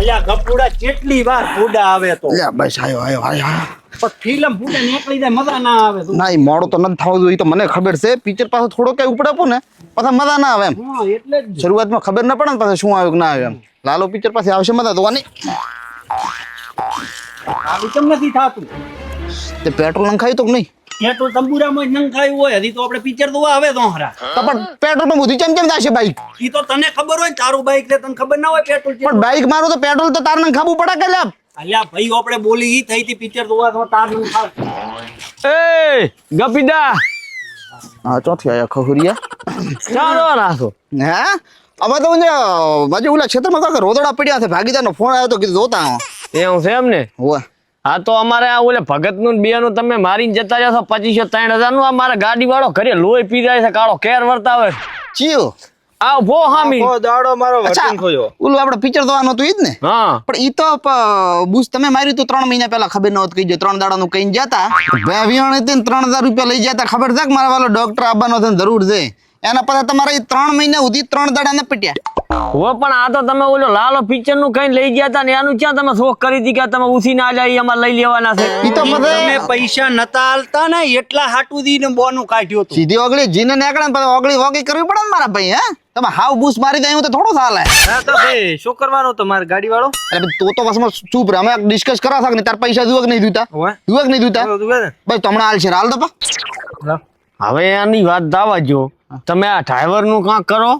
અલ્યા ગપુડા કેટલી વાર ફૂડા આવે તો. અલ્યા બસ આયો આયો આયો. પણ ફિલ્મ ફૂડા નીકળી જાય મજા ના આવે તો. ના મોડો તો નથી થવું જોઈએ તો મને ખબર છે. પિક્ચર પાસે થોડો કઈ ઉપડે આપો ને પાછા મજા ના આવે એમ. એટલે શરૂઆતમાં ખબર ના પડે ને પાછા શું આવ્યું કે ના આવ્યું એમ. લાલો પિક્ચર પાસે આવશે મજા તો આની આવી કેમ નથી થાતું? તે પેટ્રોલ નંખાયું તો કે નહીં? પેટ્રોલ તંબુરામાં જ નંખાયું હોય. હજી તો આપણે પિક્ચર જોવા આવે તો હરા. તો પણ પેટ્રોલ પંપ સુધી ચમ ચમ થશે બાઈક ઈ તો તને ખબર હોય તારું બાઈક છે તને ખબર ના હોય પેટ્રોલ પણ બાઈક મારું તો પેટ્રોલ તો તાર નંખાવું પડે કે લે અલ્યા ભાઈ આપણે બોલી ઈ થઈ હતી પિક્ચર જોવા તો તાર નંખાવ. એ ગપીદા. હા ચોથી આયા ખહુરિયા. ચાલો રાખો. હે? અમે તો ને બાજુ ઓલા ક્ષેત્રમાં કાંઈક રોદડા પડ્યા છે. ભાગીદારનો ફોન આવ્યો તો કીધું જોતા. એવું છે એમ ને? હોવે. હા તો અમારે આ ઓલે ભગતનું બે નું તમે મારીને જતા જશો પચીસો ત્રણ હજારનું આ મારા ગાડી વાળો ઘરે લોહી પી જાય છે કાળો કેર વર્તાવે ચિયો. આ ભો હામી. દાડો મારો અચ્છા ખોયો ઓલું આપણે પિક્ચર જોવાનું હતું ઈ જ ને? હા. પણ ઈ તો બુશ તમે માર્યું તો ત્રણ મહિના પહેલા ખબર નહોતી કહીજો ત્રણ દાડાનું કઈ જતા. વેવિયાણ હતી ને ત્રણ હજાર રૂપિયા લઈ જતા. ખબર છે કે મારા વાળો ડોક્ટર આવવાનો છે ને જરૂર છે. એના પછી તમારે ત્રણ મહિના સુધી ત્રણ દાડા ને પટ્યા. હો પણ આ તો તમે ઓલો લાલો પિક્ચરનું કઈ લઈ ગયા હતા ને એનું ક્યાં તમે શોખ કરી હતી કે તમે ઉસી ના જાય અમારે લઈ લેવાના છે? ઈ તો તમે પૈસા નતા આલતા ને એટલા હાટું દીને બોનું કાઢ્યું હતું. સીધી ઓગળી જીને નીકળે ને ઓગળી વોગી કરવી પડે ને મારા ભાઈ હે? તમે હાવ બુશ મારી દે હું તો થોડો ચાલે હા તો ભાઈ શું કરવાનું તમારે ગાડી વાળો અરે તો તો બસમાં ચૂપ રહે અમે ડિસ્કસ કરા થાક ને તાર પૈસા જુવક નહીં દીધા હોવે. જુવક નહીં દીધા ભાઈ તમને હાલ છે હાલ તો પા. હવે એની વાત દાવા જો. તમે આ ડ્રાઈવરનું કાંક કરો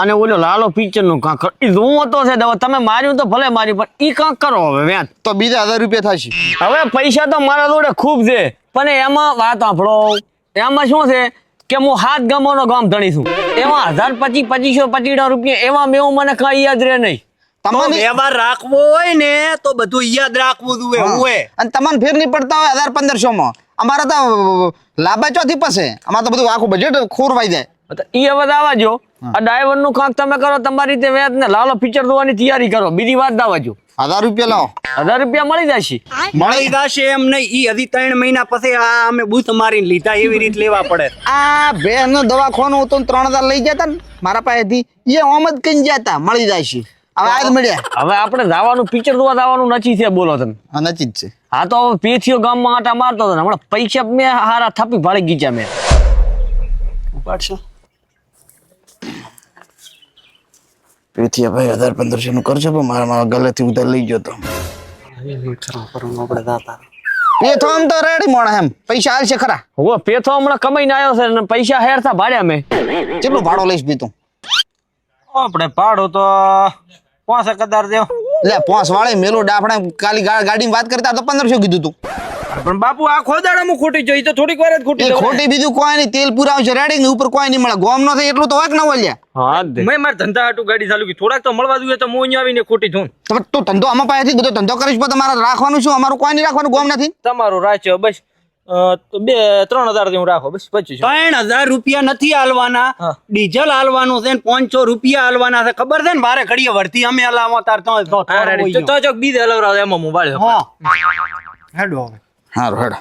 અને ઓલો લાલો પિક્ચરનું કાંક. ઈ તો છે દવા તમે માર્યું તો ભલે માર્યું પણ ઈ કાંક કરો હવે વ્યાજ તો બીજા હજાર રૂપિયા થશે. હવે પૈસા તો મારા જોડે ખૂબ છે પણ એમાં વાત સાંભળો. એમાં શું છે કે હું હાથ ગામોનો ગામ ધણી છું. એમાં હજાર પચીસ પચીસો પચીસ રૂપિયા એમાં મેં મને કઈ યાદ રહે નહીં. તમને વ્યવહાર રાખવો હોય ને તો બધું યાદ રાખવું જોઈએ હોય અને તમને ફેર નહીં પડતા હોય હજાર પંદરસો માં અમારે તો લાંબા ચોથી પાસે. અમારે તો બધું આખું બજેટ ખોરવાઈ જાય. ઈ હવે દાવાજો આ ડ્રાઈવરનું કાંક તમે કરો તમારી રીતે વેત ને લાલો ફીચર જોવાની તૈયારી કરો. બીજી વાત દાવાજો હજાર રૂપિયા લાવો. હજાર રૂપિયા મળી જશે. મળી જશે એમ નહીં. ઈ હજી ત્રણ મહિના પછી આ અમે બૂથ મારી લીધા. એવી રીત લેવા પડે. આ બે નું દવાખાનું હતું ત્રણ હજાર લઈ જતા ને. મારા પાસેથી એ ઓમ જ કઈ જતા મળી જાય છે હવે આજ મળ્યા. હવે આપણે જવાનું પિક્ચર જોવા જવાનું નથી છે બોલો તમે. નથી જ છે. હા તો હવે પેથીઓ ગામમાં આટા મારતો હતો ને. હમણાં પૈસા મેં હારા થપી ભાડી ગીચા મેં. ઉપાડશો? પૃથ્વી ભાઈ હજાર પંદરસો નું કરજો પણ મારા મારા ગલેથી ઉધાર લઈ ગયો તો. તો આમ તો રેડી મોણા એમ. પૈસા હાલ છે ખરા હવે પેથો હમણાં કમાઈને આવ્યો છે અને પૈસા હેરતા ભાડ્યા મેં. કેટલું ભાડો લઈશ બી તું? આપણે ભાડું તો પાંચ કદાર દેવ. લે પાંચ વાળે મેલો ડાફણે કાલી ગાડી ગાડીમાં વાત કરતા તો પંદરસો કીધું તું. પણ બાપુ આ ખોદાડામાં ખોટી જોઈ તો થોડીક વાર જ ખોટી ખોટી બીજું કોઈ નહીં તેલ પુરાવ છે રેડી ને ઉપર કોઈ નહીં મળે. ગોમ નો થાય એટલું તો હોય કે ના હોય લ્યા હા મેં મારા ધંધા હાટું ગાડી ચાલુ કરી. થોડાક તો મળવા જોઈએ તો હું અહીંયા આવીને ખોટી છું તો તું ધંધો આમાં પાસેથી બધો ધંધો કરીશ પણ તમારે રાખવાનું શું? અમારું કોઈ નહીં રાખવાનું ગોમ નથી? તમારું રાખ્યો બસ. બે ત્રણ હજાર હું રાખો બસ પચીસ ત્રણ હજાર રૂપિયા નથી હાલવાના. ડીઝલ હાલવાનું છે ને પાંચસો રૂપિયા હાલવાના છે. ખબર છે ને મારે ઘડીએ વળતી અમે હલાવો તાર તો બીજે હલવરાવ એમાં હું બાળ્યો હેડો હવે. હારું હેડો.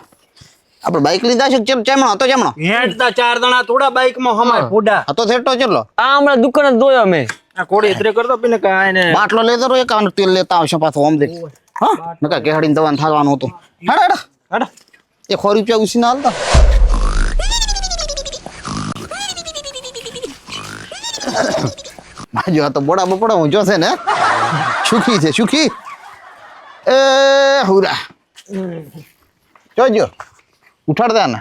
આપણે બાઇક લીધા છે ચેમ ચેમણો? હતો ચેમણો? હેડતા ચાર જણા થોડા બાઈકમાં હમાય ફોડા. હતો થેટો ચેલો આ હમણાં દુકાન જ જોયો મેં આ કોડી એતરે કરતો પીને કાય ને. બાટલો લેતો રો એક આનું તેલ લેતા આવશે પાછો ઓમ દે હા? નકા કેહડીને દવાન થાવાનું હતું. હેડ હેડ. હેડ. એ ખોરી રૂપિયા ઉછી ના હાલતા માજો આ તો બોડા બપોડા ઊંચો છે ને સુખી છે સુખી. એ હુરા. જોજો. ઉઠાડતા ને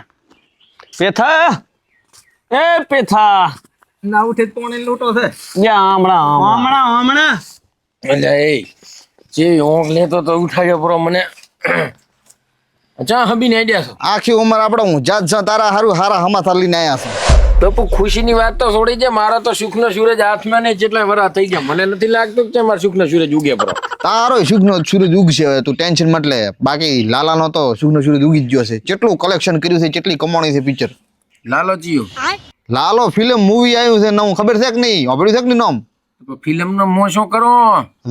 પેથા? એ પેથા. ના ઉઠે પોણે લૂંટો છે. જા હમણાં હમણાં. હમણાં એટલે એ જે ઊંઘ લેતો તો ઉઠાડ્યો પરો મને. ચા હબીને આઈડિયા છો? આખી ઉંમર આપણે હું જાત જા તારા હારું હારા હમાથા લઈને આવ્યા છે. બાપુ ખુશીની વાત તો છોડી છે મારા તો સુખનો સૂરજ હાથમાં ને જેટલા વરા થઈ ગયા. મને નથી લાગતું કે મારા સુખનો સૂરજ ઉગે પરો તારો સુખનો સૂરજ ઉગશે તું ટેન્શન મટલે બાકી લાલાનો તો સુખનો સૂરજ ઉગી જ ગયો છે. કેટલું કલેક્શન કર્યું છે કેટલી કમાણી છે પિક્ચર લાલોચીયો લાલો ફિલ્મ મૂવી આવ્યું છે નવું ખબર છે કે નહીં? સાંભળ્યું છે કે નહીં નામ? ફિલ્મનો મો શું કરો.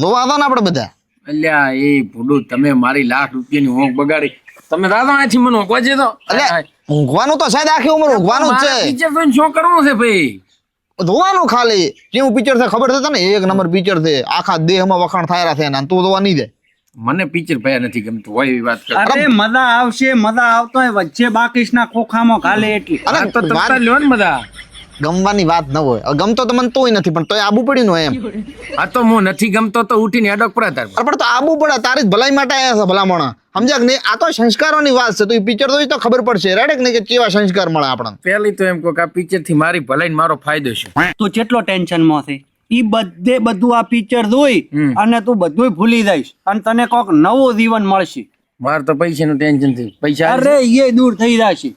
જોવા હતા ને આપણે બધા. અલ્યા એ ભૂડું તમે મારી લાખ રૂપિયાની ઊંઘ બગાડી. તમે દાદા અહીંથી મને ઊંઘવા છે તો એટલે ઊંઘવાનું તો સાહેબ આખી ઉંમર ઊંઘવાનું જ છે. પિક્ચર જોઈને શું કરવું છે ભાઈ? ધોવાનું ખાલી. કેવું પિક્ચર છે ખબર છે તને? એક નંબર પિક્ચર છે. આખા દેહમાં વખાણ થાય છે એના તું ધોવા નહીં દે. મને પિક્ચર ભયા નથી ગમતું હોય એવી વાત કરે. અરે મજા આવશે મજા આવતો હોય વચ્ચે બાકીશના ખોખામાં ખાલે એટલી. અરે તો વાત લ્યો ને બધા. ગમવાની વાત ન હોય. ગમતો તો મને તોય નથી પણ તોય આબુ પડ્યું હોય એમ. આ તો હું નથી ગમતો તો ઉઠીને અડક પડે તાર. પણ તો આબુ પડે તારી જ ભલાઈ માટે આવ્યા છે ભલામણ. સમજાક નહીં? આ તો સંસ્કારોની વાત છે તો એ પિક્ચર તો તો ખબર પડશે. રાઈટ કે કે કેવા સંસ્કાર મળે આપણને? પહેલી તો એમ કહો કે આ પિક્ચરથી મારી ભલાઈ ને મારો ફાયદો છે. તું કેટલો ટેન્શનમાં છે? ઈ બધે બધું આ પિક્ચર જોઈ અને તું બધું ભૂલી જઈશ. અને તને કોક નવો જીવન મળશે. મારે તો પૈસાનું ટેન્શન થયું પૈસા અરે એ દૂર થઈ જશે.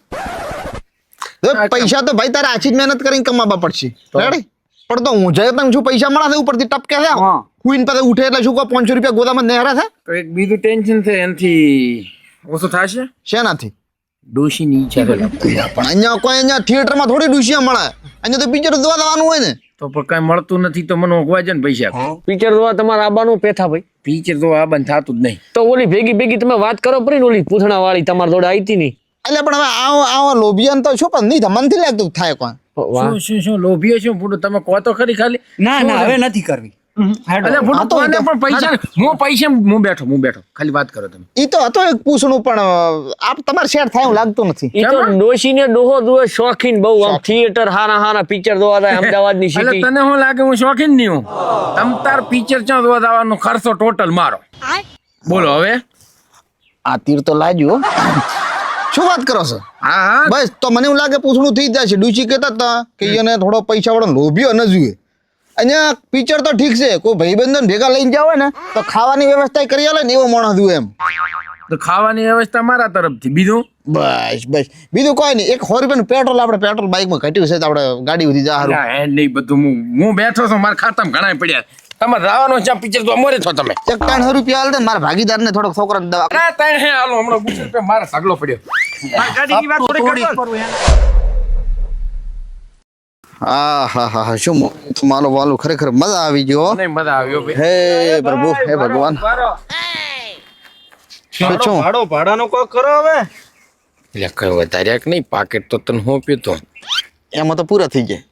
પૈસા તો ભાઈ તારે આછી જ મહેનત કરીને કમાવા પડશે. રેડી પણ તો હું જઈએ તને શું પૈસા મળે છે ઉપરથી ટપકે છે હા. કુઈન પાસે ઉઠે એટલે શું કહો પાંચસો રૂપિયા ગોદામાં નેહરા છે? તો એક બીજું ટેન્શન છે એનાથી ઓછું થશે? શેનાથી? ડોશીની ઈચ્છા પણ અહીંયા કોઈ અહીંયા થિયેટરમાં થોડી ડોશિયા મળે. અહીંયા તો પિક્ચર જોવા જવાનું હોય ને. તો પણ કઈ મળતું નથી તો મને ઓગવા છે ને પૈસા. પિક્ચર જોવા તમારે આબાનું પેથા ભાઈ. પિક્ચર તો આબાન થતું જ નહીં. તો ઓલી ભેગી ભેગી તમે વાત કરો પડી ને ઓલી પૂછણા વાળી તમારા જોડે આવી હતી નહીં એટલે પણ હવે આવો આવો લોભિયન તો શું પણ નહીં થાય? મનથી લાગતું થાય કોણ. શું શું શું લોભીએ શું પૂરું તમે કહો તો ખરી ખાલી. ના ના હવે નથી કરવી. હેડો. અલ્યા તો પણ પૈસા હું પૈસા હું બેઠો હું બેઠો. ખાલી વાત કરો તમે. એ તો હતો એક પૂછણું પણ આપ તમારે શેર થાય એવું લાગતું નથી. ઈ તો ડોશી ને ડોહો દુએ શોખીન બહુ આમ થિયેટર હારા હારા પિક્ચર જોવા જાય અમદાવાદની એટલે તને હું લાગે હું શોખીન નહીં હું? તમ તાર પિક્ચર ક્યાં જોવા જવાનો ખર્ચો ટોટલ મારો. બોલો હવે. આ તીર તો લાગ્યું હો. શું વાત કરો છો? હા બસ તો મને એવું લાગે પૂછણું થઈ જાય છે. ડુચી કહેતા હતા કે એને થોડો પૈસા વાળો લોભ્યો ન જોઈએ અહીંયા પિક્ચર તો ઠીક છે કોઈ ભાઈબંધો ભેગા લઈને જાવ ને તો ખાવાની વ્યવસ્થા કરી આલે ને એવો માણસ જોઈએ એમ. તો ખાવાની વ્યવસ્થા મારા તરફથી. બીજું? બસ બસ. બીજું કોઈ નહીં. એક સો રૂપિયાનું પેટ્રોલ આપણે પેટ્રોલ બાઇકમાં ઘટ્યું છે તો આપણે ગાડી બધી જા એ નહીં બધું હું હું બેઠો છું મારા ખાતામાં ઘણા પડ્યા તમારે રાવાનો છે પિક્ચર તો અમારે છો તમે. એક ત્રણસો રૂપિયા હાલ દે મારા ભાગીદારને થોડોક છોકરાને દવા ત્રણ હાલો હમણાં રૂપિયા મારે સગલો પડ્યો. ગાડીની વાત થોડી કરજો. હા હા હા હા શું માલો વાલો ખરેખર મજા આવી ગયો. હો. મજા આવ્યો હે પ્રભુ હે ભગવાન. શું શું ભાડો ભાડાનો કોઈ કરો હવે. એટલે કયો વધાર્યા નહીં પાકેટ તો તને હું પીતો એમાં તો પૂરા થઈ જાય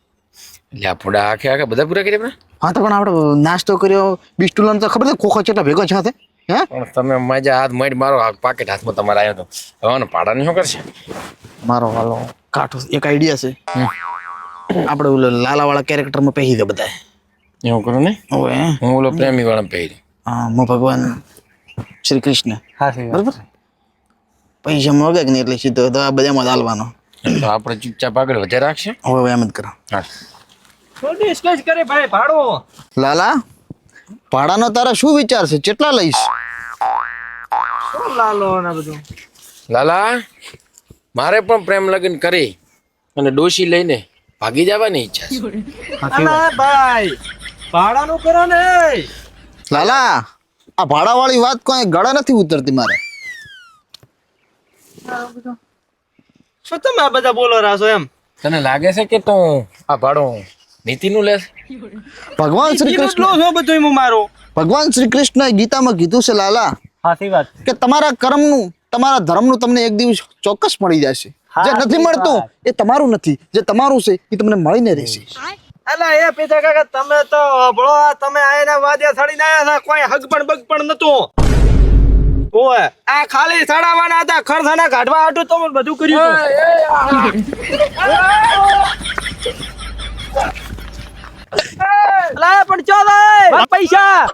એટલે આ આખે આખે બધા પૂરા કરી આપણે હા તો પણ આપણે નાસ્તો કર્યો બિસ્ટુલાનો તો ખબર છે ખોખો કેટલા ભેગો છે? હે? પણ તમે મજા હાથ મળી મારો આ પાકેટ હાથમાં તમારે આવ્યો તો. હવે આને શું કરશે? મારો હાલો કાઠો એક આઈડિયા છે. આપણે ઓલો લાલાવાળા કેરેક્ટરમાં પહેરી દે બધા એવું કરો ને? હવે હું? ઓલો પ્રેમી વાળા પહેરી. હા હું ભગવાન શ્રી કૃષ્ણ. હા બરાબર? પૈસા મોગે કે નહીં એટલે સીધો તો આ બધામાં હાલવાનો. તો આપણે ચૂપચાપ આગળ વધારે રાખશે. હવે એમ જ કરો. હા. કરે ભાઈ ભાડો. લાલા? ભાડાનો તારા શું વિચાર છે? કેટલા લઈશ? લાલો ને બધું? લાલા મારે પણ પ્રેમ લગ્ન કરી અને ડોશી લઈને ભાગી જવાની ઈચ્છા છે. અલા ભાઈ. ભાડાનું કરો ને. લાલા આ ભાડાવાળી વાત કોઈ ગળા નથી ઉતરતી મારે. શું તમે આ બધા બોલો રાસો એમ? તને લાગે છે કે તું આ ભાડો નીતિનું લેશે ભગવાન શ્રી કૃષ્ણ લો છો બધું હું મારું? ભગવાન શ્રી કૃષ્ણએ ગીતામાં કીધું છે લાલા સાચી વાત. કે તમારા કર્મનું તમારા ધર્મનું તમને એક દિવસ ચોક્કસ મળી જશે. જે નથી મળતું એ તમારું નથી. જે તમારું છે એ તમને મળીને રહેશે. અલા એ પીતા કાકા તમે તો ભળો તમે આયના વાદ્યા સડીને આયા હતા કોઈ હગ પણ બગ પણ નતું. ઓય આ ખાલી સડાવાના હતા ખરસાના કાઢવા હાટું તો બધું કર્યું પણ ચાલ પૈસા.